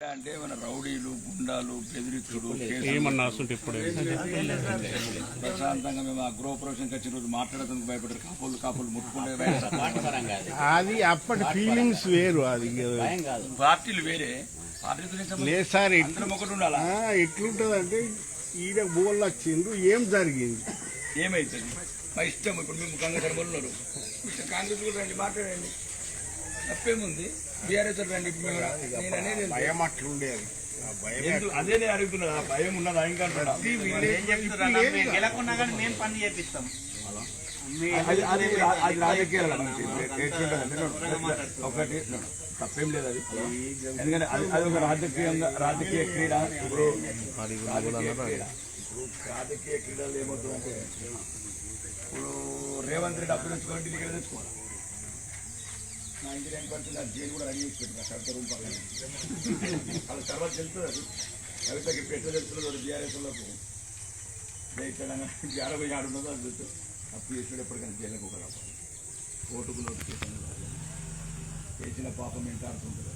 అంటే మన రౌడీలు గుండాలు బెదిరిచ్చుడు ప్రశాంతంగా మేము ఆ గృహ వచ్చిన రోజు మాట్లాడడానికి భయపడ్డారు. కాపులు కాపులు ముట్టుకుంటే. అది అప్పటి ఫీలింగ్స్ వేరు అది. పార్టీలు వేరే? లేదు సార్ ఒకటి ఉండాలా? ఆ, ఎట్లుంటదంటే ఈడ బోళ్ళు వచ్చిండ్రు ఏం జరిగింది? ఏమైతుంది మా ఇష్టం ఇప్పుడు మేము కాంగ్రెస్ ఉన్నారు కాంగ్రెస్ కూడా రండి మాట్లాడండి. తప్పేముంది? బీఆర్ఎస్? భయం అట్లుండేది. ఆ భయం ఎందుకు- అదే నేను అడుగుతున్నా ఆ భయం ఉన్నదా ఇంకా. గెలకున్నా కానీ మేము పని చేపిస్తాం. అది రాజకీయాలు ఒకటి తప్పేం లేదు అది. ఎందుకంటే అది అది ఒక రాజకీయంగా రాజకీయ క్రీడ. ఇప్పుడు రాజకీయ క్రీడ. ఇప్పుడు రాజకీయ క్రీడలు ఏమవుతుందంటే ఇప్పుడు రేవంత్ రెడ్డి అప్పుడు తెచ్చుకోవాలి ఢిల్లీకి తెచ్చుకోవాలి. నైన్టీ నైన్ పర్సెంట్ ఆ జైలు కూడా రెడీ చేసి పెట్టిన సర్కార్ రూమ్ పక్కన వాళ్ళ తర్వాత తెలుస్తుంది కవితకి పెట్టు తెలుస్తున్నారు బీఆర్ఎస్ వాళ్ళకు జై తెలంగాణ అరవై ఆడు ఉన్నదో అది తెలుసు అప్పు చేసినప్పుడు ఎప్పటికైనా జైలకు ఒక ఓటుకు నోటు చేసిన పాపం ఎంత ఆడుతుంటుంది